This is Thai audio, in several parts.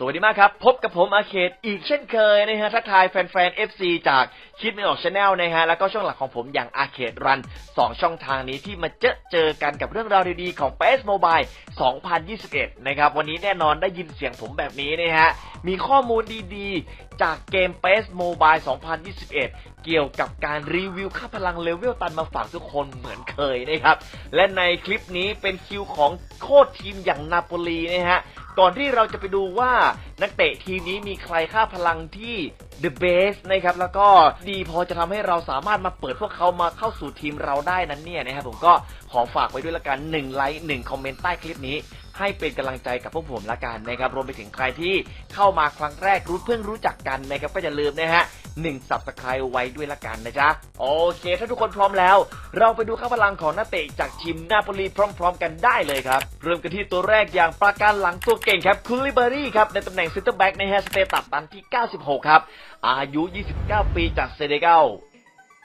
สวัสดีมากครับ พบกับผมอาเคดอีกเช่นเคยนะฮะทักทายแฟนๆ FC จากคิดไม่ออกชาแนลนะฮะ แล้วก็ช่องหลักของผมอย่างอาเคดรันสองช่องทางนี้ที่มาเจอเจอกันกับเรื่องราวดีๆ ของ PS Mobile 2021 นะครับ วันนี้แน่นอนได้ยินเสียงผมแบบนี้นะฮะ มีข้อมูลดีๆ จากเกม PS Mobile 2021 เกี่ยวกับการรีวิวค่าพลังเลเวลตันมาฝากทุกคนเหมือนเคยนะครับ และในคลิปนี้เป็นคิวของโคตรทีมอย่างนาโปลีนะฮะ ก่อนที่เราจะไปดูว่านักเตะทีมนี้มีใครค่าพลังที่ the best นะครับแล้วก็ดีพอจะทำให้เราสามารถมาเปิดพวกเขามาเข้าสู่ทีมเราได้นั้นเนี่ยนะครับผมก็ขอฝากไว้ด้วยละกัน1ไลค์1คอมเมนต์ใต้คลิปนี้ให้เป็นกำลังใจกับพวกผมละกันนะครับรวมไปถึงใครที่เข้ามาครั้งแรกรู้เพิ่งรู้จักกันนะครับก็อย่าลืมนะฮะหนึ่งสับสไครไว้ด้วยละกันนะจ๊ะ โอเค ถ้าทุกคนพร้อมแล้ว เราไปดูค่าพลังของนักเตะจากทีมนาโปลีพร้อม ๆ กันได้เลยครับ เริ่มกันที่ตัวแรกอย่างประการหลังตัวเก่งครับคูลิเบอรี่ครับ ในตำแหน่งซินเตอร์แบ็กในะฮสเตตัสตันที่ 96 ครับอายุ 29 ปีจากเซเนกัล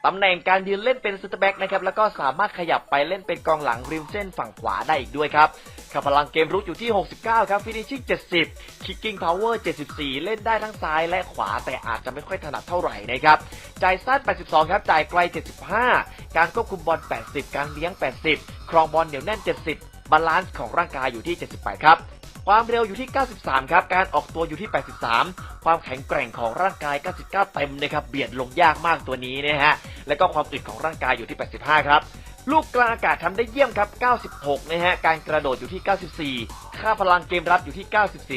ตำแหน่งการยืนเล่นเป็นเซนเตอร์แบ็กนะครับแล้วก็สามารถขยับไปเล่นเป็นกองหลังริมเส้นฝั่งขวาได้อีกด้วยครับค่าพลังเกมรุกอยู่ที่ 69 ครับฟินิชชิ่ง 70 คิกกิ้งพาวเวอร์ 74 เล่นได้ทั้งซ้ายและขวาแต่อาจจะไม่ค่อยถนัดเท่าไหร่นะครับ จ่ายสั้น 82 ครับ จ่ายไกล 75 การควบคุมบอล 80 การเลี้ยง 80 ครองบอลเหนียวแน่น 70 บาลานซ์ของร่างกายอยู่ที่ 78 ครับ ความเร็วอยู่ที่ 93 ครับ การออกตัวอยู่ที่ 83 ความแข็งแกร่งของร่างกาย 99 เต็มนะครับเบียดลงยากมากตัวนี้นะฮะแล้วก็ความอึดของร่างกายอยู่ที่ 85 ครับลูกกลางอากาศทำได้เยี่ยมครับ 96 นะฮะ การกระโดดอยู่ที่ 94 ค่าพลังเกมรับอยู่ที่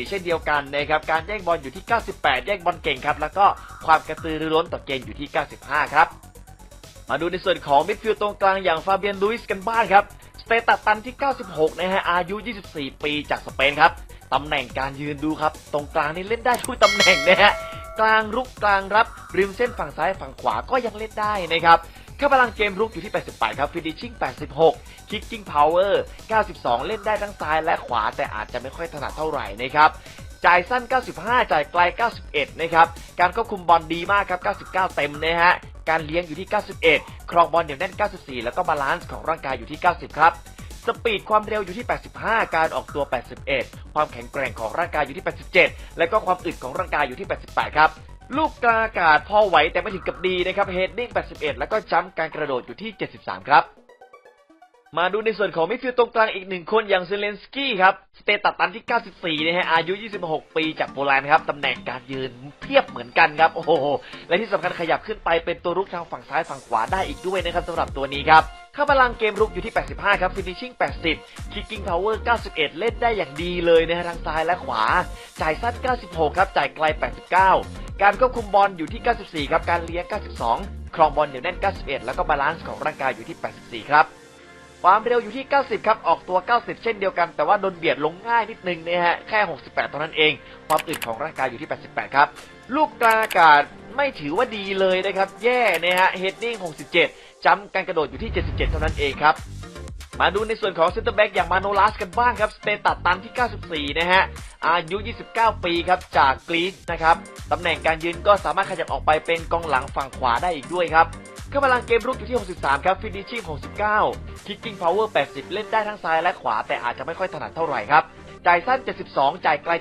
94 เช่นเดียวกันนะครับ การแย่งบอลอยู่ที่ 98 แย่งบอลเก่งครับ แล้วก็ความกระตือรือร้นต่อเกมอยู่ที่ 95 ครับ มาดูในส่วนของมิดฟิลด์ตรงกลางอย่างฟาเบียนลุยส์กันบ้างครับ เตตัสตันที่ 96 นะฮะ อายุ 24 ปีจากสเปนครับ ตำแหน่งการยืนดูครับ ตรงกลางนี่เล่นได้ทุกตำแหน่งนะฮะ กลางรุกกลางรับ ริมเส้นฝั่งซ้ายฝั่งขวาก็ยังเล่นได้นะครับค่าพลังเกมรุกอยู่ที่ 88 ครับ ฟินิชชิ่ง 86 คิกกิ้งพาวเวอร์ 92 เล่นได้ทั้งซ้ายและขวาแต่อาจจะไม่ค่อยถนัดเท่าไหร่นะครับ จ่ายสั้น 95 จ่ายไกล 91 นะครับ การควบคุมบอลดีมากครับ 99 เต็มนะฮะ การเลี้ยงอยู่ที่ 91 ครองบอลเหนียวแน่น 94 แล้วก็บาลานซ์ของร่างกายอยู่ที่ 90 ครับ สปีดความเร็วอยู่ที่ 85 การออกตัว 81 ความแข็งแกร่งของร่างกายอยู่ที่ 87 และก็ความอึดของร่างกายอยู่ที่ 88 ครับลูกกลางอากาศพอไหวแต่ไม่ถึงกับดีนะครับเฮดดิ้ง 81 แล้วก็จัมป์การกระโดดอยู่ที่ 73 ครับ มาดูในส่วนของมิดฟิลด์ตรงกลางอีกหนึ่งคนอย่างเซเลนสกี้ครับ สเตตัสตันที่ 94 นะฮะ อายุ 26 ปีจากโปแลนด์ครับ ตำแหน่งการยืนเพียบเหมือนกันครับ โอ้โห และที่สำคัญขยับขึ้นไปเป็นตัวรุกทางฝั่งซ้ายฝั่งขวาได้อีกด้วยนะครับสำหรับตัวนี้ครับค่าพลังเกมรุกอยู่ที่ 85 ครับฟินิชชิ่ง80คิกกิ้งพาวเวอร์91 เล่นได้อย่างดีเลยนะฮะทางซ้ายและขวา จ่ายสั้น 96 ครับ จ่ายไกล 89 การควบคุมบอลอยู่ที่ 94 ครับ การเลี้ยง 92 ครองบอลเหนียวแน่น 91 แล้วก็บาลานซ์ของร่างกายอยู่ที่ 84 ครับ ความเร็วอยู่ที่ 90 ครับ ออกตัว 90 เช่นเดียวกัน แต่ว่าโดนเบียดลงง่ายนิดนึงนะฮะ แค่ 68 เท่านั้นเอง ความอึดของร่างกายอยู่ที่ 88 ครับ ลูกกลางอากาศไม่ถือว่าดีเลยนะครับ แย่นะฮะ เฮดดิ้ง 67จัมป์การกระโดดอยู่ที่ 77 เท่านั้นเองครับ มาดูในส่วนของเซนเตอร์แบ็กอย่างมาโนลัสกันบ้างครับ สเตตัสตันที่ 94 นะฮะ อายุ 29 ปีครับ จากกรีซนะครับ ตำแหน่งการยืนก็สามารถขยับออกไปเป็นกองหลังฝั่งขวาได้อีกด้วยครับ ค่าพลังเกมรุกอยู่ที่ 63 ครับฟินิชชิ่ง 69 คิกกิ้งพาวเวอร์ 80 เล่นได้ทั้งซ้ายและขวา แต่อาจจะไม่ค่อยถนัดเท่าไหร่ครับ จ่ายสั้น 72 จ่ายไกล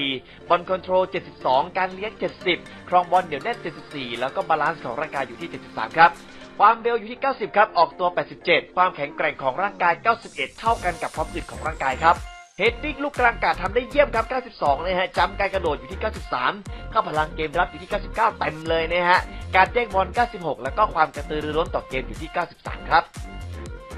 74 บอลคอนโทรล 72 การเลี้ยง 70 ครองบอลเหนียวแน่น 74 แล้วก็บาลานซ์ของร่างกายอยู่ที่ 73 ครับ ความเร็วอยู่ที่ 90 ครับ ออกตัว 87 ความแข็งแกร่งของร่างกาย 91 เท่ากันกับความอึดของร่างกายครับเฮดดิ้งลูกกลางอากาศทำได้เยี่ยมครับ 92นะฮะจัมป์การกระโดดอยู่ที่ 93 เข้าพลังเกมรับอยู่ที่ 99 เต็มเลยนะฮะ การแย่งบอล 96 แล้วก็ความกระตือรือร้นต่อเกมอยู่ที่ 93 ครับ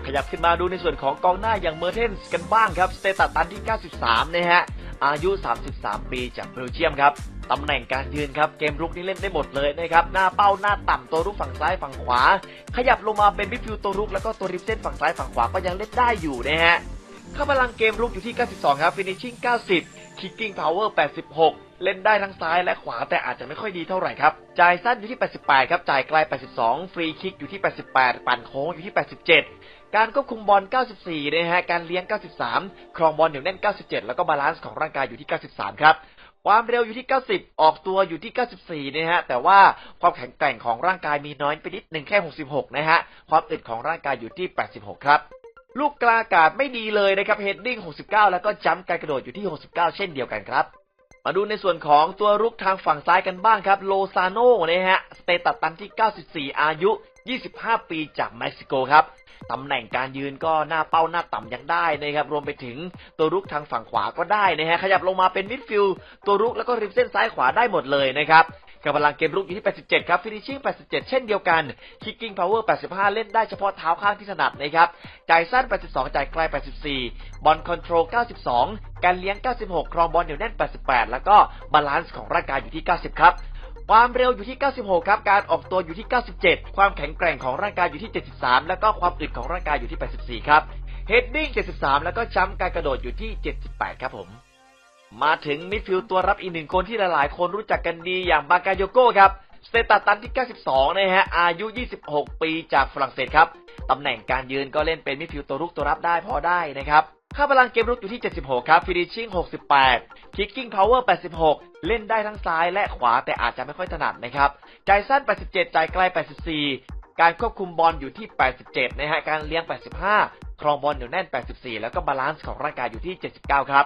ขยับขึ้นมาดูในส่วนของกองหน้าอย่างเมอร์เทนส์กันบ้างครับ สเตตัสตันที่ 93 นะฮะ อายุ 33 ปีจากเบลเยียมครับตำแหน่งการยืนครับ เกมรุกนี่เล่นได้หมดเลยนะครับ หน้าเป้าหน้าต่ำตัวรุกฝั่งซ้ายฝั่งขวา ขยับลงมาเป็นมิดฟิลด์ตัวรุกแล้วก็ตัวริมเส้นฝั่งซ้ายฝั่งขวาก็ยังเล่นได้อยู่นะฮะค่าพลังเกมรุกอยู่ที่ 92 ครับ ฟินิชชิ่ง 90 คิกกิ้งพาวเวอร์ 86 เล่นได้ทั้งซ้ายและขวาแต่อาจจะไม่ค่อยดีเท่าไหร่ครับ จ่ายสั้นอยู่ที่ 88 ครับ จ่ายไกล 82 ฟรีคิกอยู่ที่ 88 ปั่นโค้งอยู่ที่ 87 การควบคุมบอล 94 นะฮะ การเลี้ยง 93 ครองบอลเหนียวแน่น 97 แล้วก็บาลานซ์ของร่างกายอยู่ที่ 93 ครับความเร็วอยู่ที่ 90 ออกตัวอยู่ที่ 94 นะฮะ แต่ว่าความแข็งแกร่งของร่างกายมีน้อยไปนิดหนึ่งแค่ 66 นะฮะ ความอึดของร่างกายอยู่ที่ 86 ครับ ลูกกลางอากาศไม่ดีเลยนะครับ เฮดดิ้ง 69 แล้วก็จัมป์การกระโดดอยู่ที่ 69 เช่นเดียวกันครับ มาดูในส่วนของตัวรุกทางฝั่งซ้ายกันบ้างครับ โลซาโนนะฮะ สเตตัสตันที่ 94 อายุ 25 ปีจากเม็กซิโกครับ ตำแหน่งการยืนก็หน้าเป้าหน้าต่ำยังได้นะครับ รวมไปถึงตัวรุกทางฝั่งขวาก็ได้นะฮะ ขยับลงมาเป็นมิดฟิลด์ตัวรุกแล้วก็ริมเส้นซ้ายขวาได้หมดเลยนะครับ กับพลังเกมรุกอยู่ที่ 87 ครับฟินิชชิ่ง 87 เช่นเดียวกันคิกกิ้งพาวเวอร์ 85 เล่นได้เฉพาะเท้าข้างที่ถนัดนะครับจ่ายสั้น 82 จ่ายไกล 84 บอลคอนโทรล 92 การเลี้ยง 96 ครองบอลเหนียวแน่น 88 แล้วก็บาลานซ์ของร่างกายอยู่ที่ 90 ครับความเร็วอยู่ที่ 96 ครับ การออกตัวอยู่ที่ 97 ความแข็งแกร่งของร่างกายอยู่ที่ 73 แล้วก็ความอึดของร่างกายอยู่ที่ 84 ครับ เฮดดิ้ง 73 แล้วก็จัมป์การกระโดดอยู่ที่ 78 ครับผม มาถึงมิดฟิลด์ตัวรับอีกหนึ่งคนที่หลายๆ คนรู้จักกันดีอย่างบากาโยโก้ครับสเตตัสตันที่ 92 นะฮะ อายุ 26 ปีจากฝรั่งเศสครับ ตำแหน่งการยืนก็เล่นเป็นมิดฟิลด์ตัวรุกตัวรับได้พอได้นะครับ ค่าพลังเกมรุกอยู่ที่ 76 ครับ ฟินิชชิ่ง 68 คิกกิ้งพาวเวอร์ 86 เล่นได้ทั้งซ้ายและขวาแต่อาจจะไม่ค่อยถนัดนะครับ ใจสั้น 87 ใจไกล 84 การควบคุมบอลอยู่ที่ 87 นะฮะ การเลี้ยง 85 ครองบอลเหนียวแน่น 84 แล้วก็บาลานซ์ของร่างกายอยู่ที่ 79 ครับ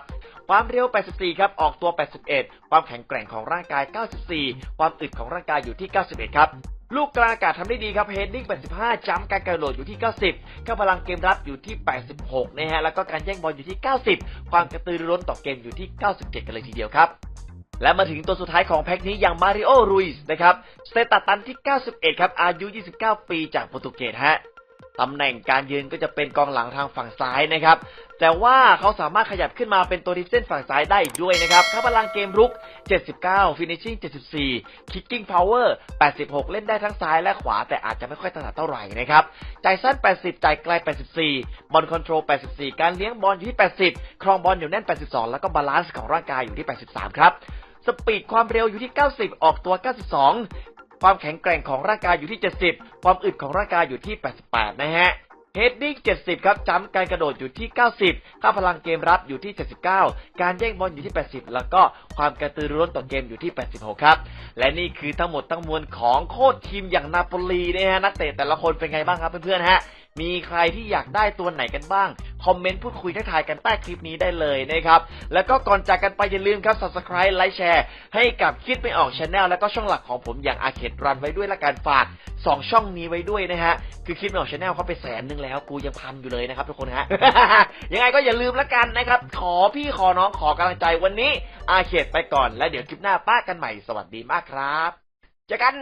ความเร็ว 84 ครับ ออกตัว 81 ความแข็งแกร่งของร่างกาย 94 ความอึดของร่างกายอยู่ที่ 91 ครับ ลูกกลางอากาศทำได้ดีครับ เฮดดิ้ง 85 จัมการกระโดดอยู่ที่ 90ข้าพลังเกมรับอยู่ที่ 86 นะฮะ แล้วก็การแย่งบอลอยู่ที่ 90 ความกระตือรือร้นต่อเกมอยู่ที่ 97 กันเลยทีเดียวครับ และมาถึงตัวสุดท้ายของแพ็กนี้อย่างมาริโอรุยส์นะครับสเตตัสตันที่ 91 ครับอายุ 29 ปีจากโปรตุเกสฮะตำแหน่งการยืนก็จะเป็นกองหลังทางฝั่งซ้ายนะครับ แต่ว่าเขาสามารถขยับขึ้นมาเป็นตัวริมเส้นฝั่งซ้ายได้อีกด้วยนะครับค่าพลังเกมรุก 79 finishing 74 kicking power 86 เล่นได้ทั้งซ้ายและขวา แต่อาจจะไม่ค่อยถนัดเท่าไหร่นะครับจ่ายสั้น 80 จ่ายไกล 84 บอลคอนโทรล 84 การเลี้ยงบอลอยู่ที่ 80 ครองบอลอยู่แน่น 82 แล้วก็บาลานซ์ของร่างกายอยู่ที่ 83 ครับ สปีดความเร็วอยู่ที่ 90 ออกตัว 92 ความแข็งแกร่งของร่างกายอยู่ที่ 70 ความอึดของร่างกายอยู่ที่ 88 นะฮะเฮดดิ้ง 70 ครับจัมป์การกระโดดอยู่ที่ 90 ค่าพลังเกมรับอยู่ที่ 79 การแย่งบอลอยู่ที่ 80 แล้วก็ความกระตือรือร้นต่อเกมอยู่ที่ 86 ครับ และนี่คือทั้งหมดทั้งมวลของโค้ชทีมอย่างนาโปลีนะฮะ นักเตะแต่ละคนเป็นไงบ้างครับเพื่อนๆฮะ มีใครที่อยากได้ตัวไหนกันบ้าง คอมเมนต์พูดคุยทักทายกันใต้คลิปนี้ได้เลยนะครับแล้วก็ก่อนจากกันไปอย่าลืมครับ subscribe ไลค์แชร์ให้กับคิดไม่ออกช anel แล้วก็ช่องหลักของผมอย่างอาเขตรันไว้ด้วยละกันฝาก 2 ช่องนี้ไว้ด้วยนะฮะคือคิดไม่ออกช anel เขาไปแสนนึงแล้วกูยังพันอยู่เลยนะครับทุกคนฮะยังไงก็อย่าลืมละกันนะครับขอพี่ขอน้องขอกำลังใจวันนี้ อาเขตไปก่อน แล้วเดี๋ยวคลิปหน้าป้ากันใหม่สวัสดีมากครับเจอกัน